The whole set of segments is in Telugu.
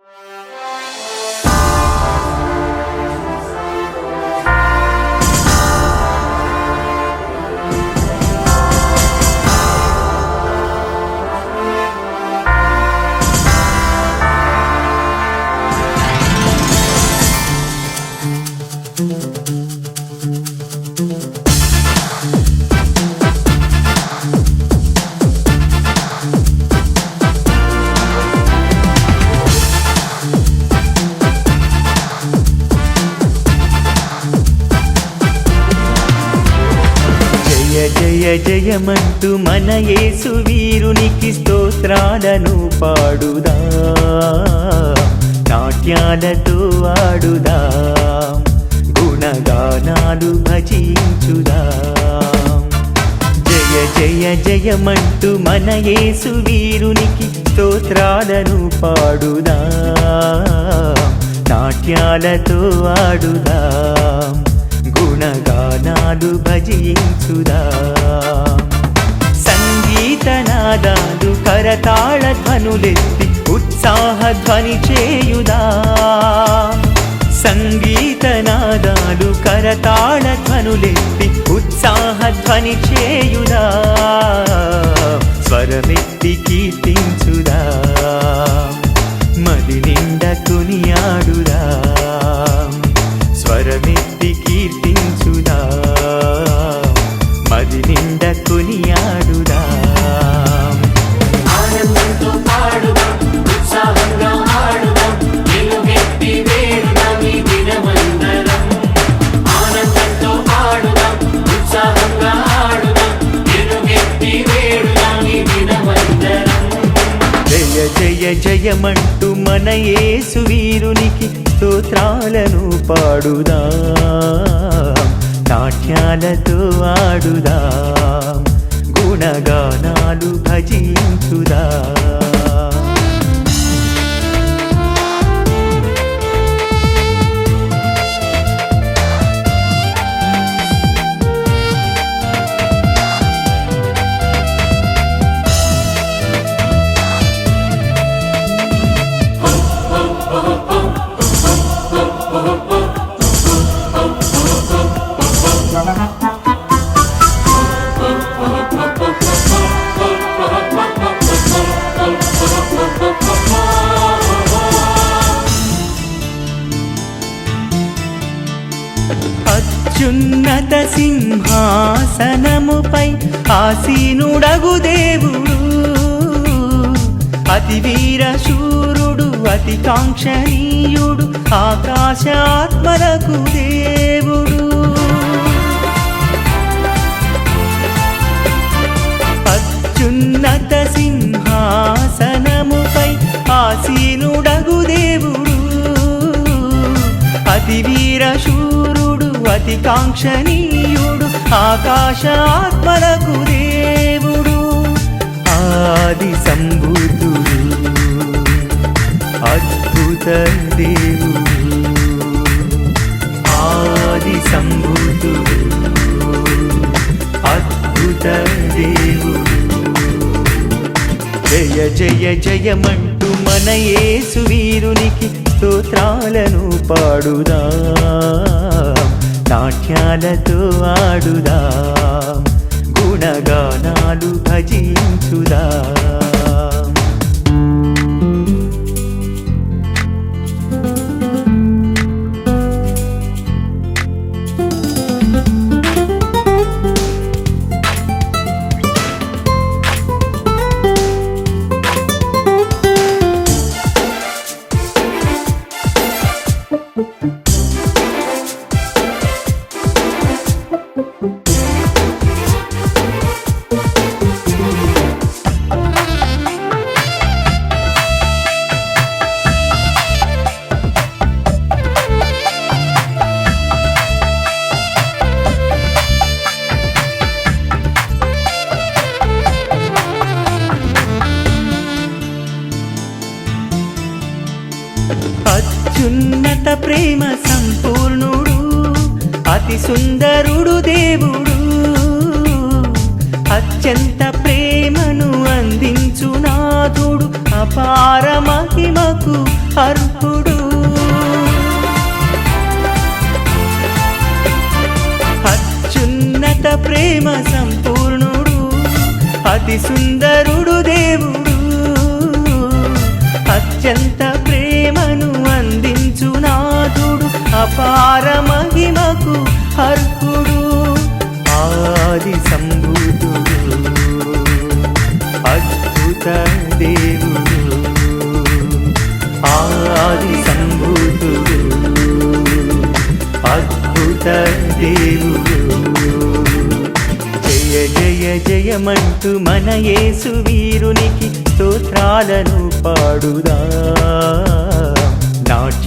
you జయమంటూ మన యేసు వీరునికి స్తోత్రాలను పాడుదా. నాట్యాలతో ఆడుదా. గుణగానాలు భజించుదా. జయ జయ జయమంటూ మన యేసు వీరునికి స్తోత్రాలను పాడుదా. నాట్యాలతో ఆడుదా. గుణగానాలు భజించుదా. సంగీతనాదాలు కరతాళ ధ్వనులెత్తి ఉత్సాహ ధ్వని చేయుదా. సంగీతనాదాలు కరతాళ ధ్వనులెత్తి ఉత్సాహ ధ్వని చేయుదా. స్వరమెత్తి కీర్తించుదా. జయ జయమంటూ మన యేసు వీరునికి స్తోత్రాలను పాడుదా. నాట్యాలతో ఆడుదా. గుణగానాలు భజించుదా. అనంత సింహాసనముపై ఆసీనుడగు దేవుడు. అతి వీర శూరుడు అతి కాంక్షణీయుడు ఆకాశాత్మలకు దేవుడు. అత్యున్నత సింహాసనము అతి కాంక్షణీయుడు ఆకాశాత్మలకు దేవుడు ఆది సంబుద్ధుడు అద్భుత దేవుడు ఆది సంబుద్ధుడు అద్భుత దేవుడు. జయ జయ జయమంటూ మన యేసు వీరునికి స్తోత్రాలను పాడుదా. నాట్యాలతో ఆడుదా గుణగానాలు భజించుదా. అత్యున్నత ప్రేమ సంపూర్ణుడు అతి సుందరుడు దేవుడు. అత్యంత ప్రేమను అందించు నాథుడు అపార మహిమకు అర్హుడు. అత్యున్నత ప్రేమ సంపూర్ణుడు అతి సుందరుడు దేవుడు. అత్యంత అపార మహిమకు అర్హుడు. ఆది సంభూతుడు. అద్భుత దేవుడు. ఆది సంభూతుడు. అద్భుత దేవుడు. జయ జయ జయమంటూ మన యేసు వీరునికి స్తోత్రాలను పాడుదా.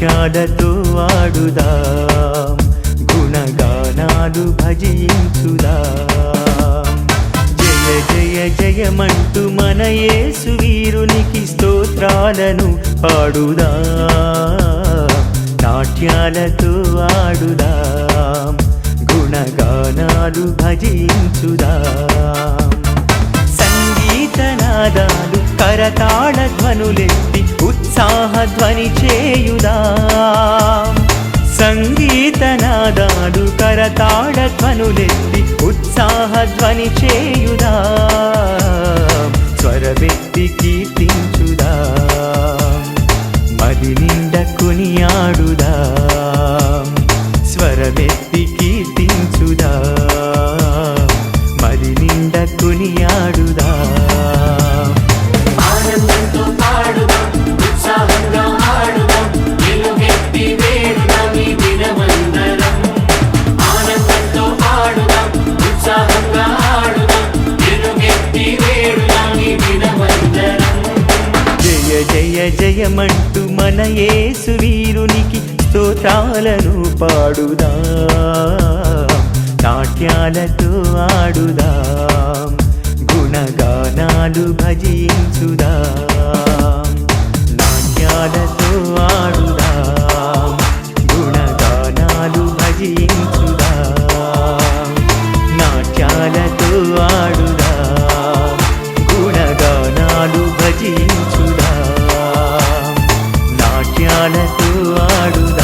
నాట్యాలతో ఆడుదా. గుణగానాలు భజించుదా. జయ జయ జయమంటూ మన యేసు వీరునికి స్తోత్రాలను పాడుదా. నాట్యాలతో ఆడుదా. గుణగానాలు భజించుదా. సంగీతనాదాలు కరతాళ ధ్వనులెత్తి ఉత్సాహ ధ్వని చేయుదా. సంగీతనాదాలు కరతాళ ధ్వనులెత్తి ఉత్సాహ ధ్వని చేయుదా. స్వరవెత్తి కీర్తించుదా. మది నిండ కొనియాడుదా. స్వరవెత్తి మన యేసు వీరునికి స్తోత్రాలను పాడుదా. నాట్యాలతో ఆడుదా. గుణగానాలు భజించుదా. నాట్యాలతో ఆడు ஞான தூவாடுதான்